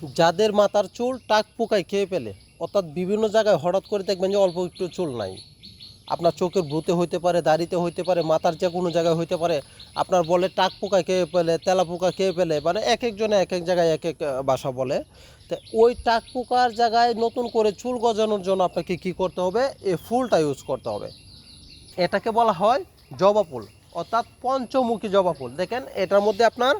যাদের মাথার চুল টাক পোকায় খেয়ে ফেলে, অর্থাৎ বিভিন্ন জায়গায় হঠাৎ করে দেখবেন যে অল্প একটু চুল নাই। আপনার চোখের ভ্রুতে হইতে পারে, দাড়িতে হইতে পারে, মাথার যে কোনো জায়গায় হইতে পারে, আপনার বলে টাক পোকা খেয়ে ফেলে, তেলা পোকা খেয়ে ফেলে মানে এক একজনে এক এক জায়গায় এক এক বাসা বলে। তো ওই টাক পোকার জায়গায় নতুন করে চুল গজানোর জন্য আপনাকে কি করতে হবে? এই ফুলটা ইউজ করতে হবে। এটাকে বলা হয় জবা ফুল, অর্থাৎ পঞ্চমুখী জবা ফুল। দেখেন, এটার মধ্যে আপনার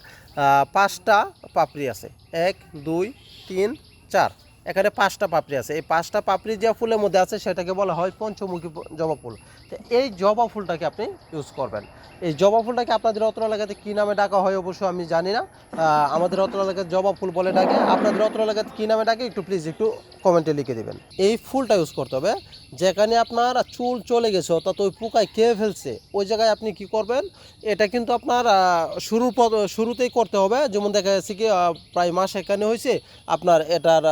পাঁচটা পাপড়ি আছে। এক, দুই, তিন, চার। এখানে পাঁচটা পাপড়ি আছে। এই পাঁচটা পাপড়ি যে ফুলের মধ্যে আছে, সেটাকে বলা হয় পঞ্চমুখী জবা ফুল। তো এই জবা ফুলটাকে আপনি ইউজ করবেন। এই জবা ফুলটাকে আপনাদের অত্র এলাকাতে কী নামে ডাকা হয় অবশ্য আমি জানি না। আমাদের অত্র এলাকায় জবা ফুল বলে ডাকে। আপনাদের অত্র এলাকাতে কী নামে ডাকে? একটু প্লিজ একটু কমেন্টে লিখে দেবেন। এই ফুলটা ইউজ করতে হবে। যেখানে আপনার চুল চলে গেছে, অর্থাৎ ওই পোকায় খেয়ে ফেলছে, ওই জায়গায় আপনি কি করবেন? এটা কিন্তু আপনার শুরুর শুরুতেই করতে হবে। যেমন দেখা যাচ্ছে কি প্রায় মাস এখানে হয়েছে, আপনার এটার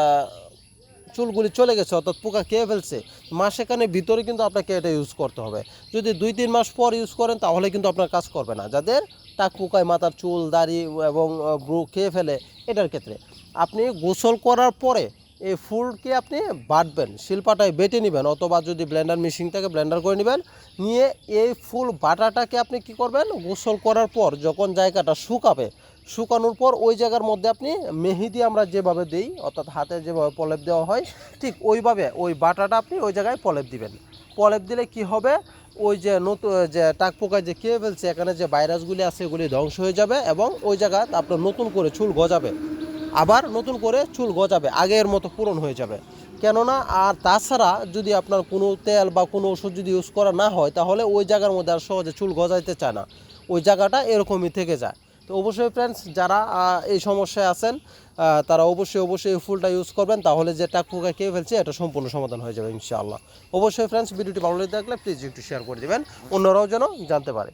চুলগুলি চলে গেছে, অর্থাৎ পোকা খেয়ে ফেলছে। মাসেখানের ভিতরে কিন্তু আপনাকে এটা ইউজ করতে হবে। যদি দুই তিন মাস পর ইউজ করেন, তাহলে কিন্তু আপনার কাজ করবে না। যাদের টাক পোকায় মাথার চুল, দাড়ি এবং ব্রু খেয়ে ফেলে, এটার ক্ষেত্রে। আপনি গোসল করার পরে এই ফুলকে আপনি বাটবেন, শিল্পাটায় বেটে নেবেন অথবা যদি ব্লেন্ডার মেশিন থেকে ব্লেন্ডার করে নেবেন। নিয়ে এই ফুল বাটাটাকে আপনি কি করবেন? গোসল করার পর যখন জায়গাটা শুকাবে, শুকানোর পর ওই জায়গার মধ্যে আপনি মেহেদি আমরা যেভাবে দিই, অর্থাৎ হাতে যেভাবে প্রলেপ দেওয়া হয়, ঠিক ওইভাবে ওই বাটাটা আপনি ওই জায়গায় প্রলেপ দিবেন। প্রলেপ দিলে কি হবে? ওই যে নতুন যে টাক পোকায় যে খেয়ে ফেলছে, এখানে যে ভাইরাসগুলি আছে, এগুলি ধ্বংস হয়ে যাবে এবং ওই জায়গায় আপনার নতুন করে চুল গজাবে। আবার নতুন করে চুল গজাবে, আগের মতো পূরণ হয়ে যাবে। কেননা, আর তাছাড়া যদি আপনার কোনো তেল বা কোনো ওষুধ যদি ইউজ করা না হয়, তাহলে ওই জায়গার মধ্যে আর সহজে চুল গজাইতে চায় না। ওই জায়গাটা এরকমই থেকে যায়। তো অবশ্যই ফ্রেন্ডস যারা এই সমস্যায় আছেন তারা অবশ্যই অবশ্যই এই ফুলটা ইউজ করবেন, তাহলে যে টাক পোকা খেয়ে ফেলছে, এটা সম্পূর্ণ সমাধান হয়ে যাবে, ইনশাআল্লাহ। অবশ্যই ফ্রেন্ডস ভিডিওটি ভালো লেগে থাকলে প্লিজ একটু শেয়ার করে দেবেন। অন্যরাও যেন জানতে পারে।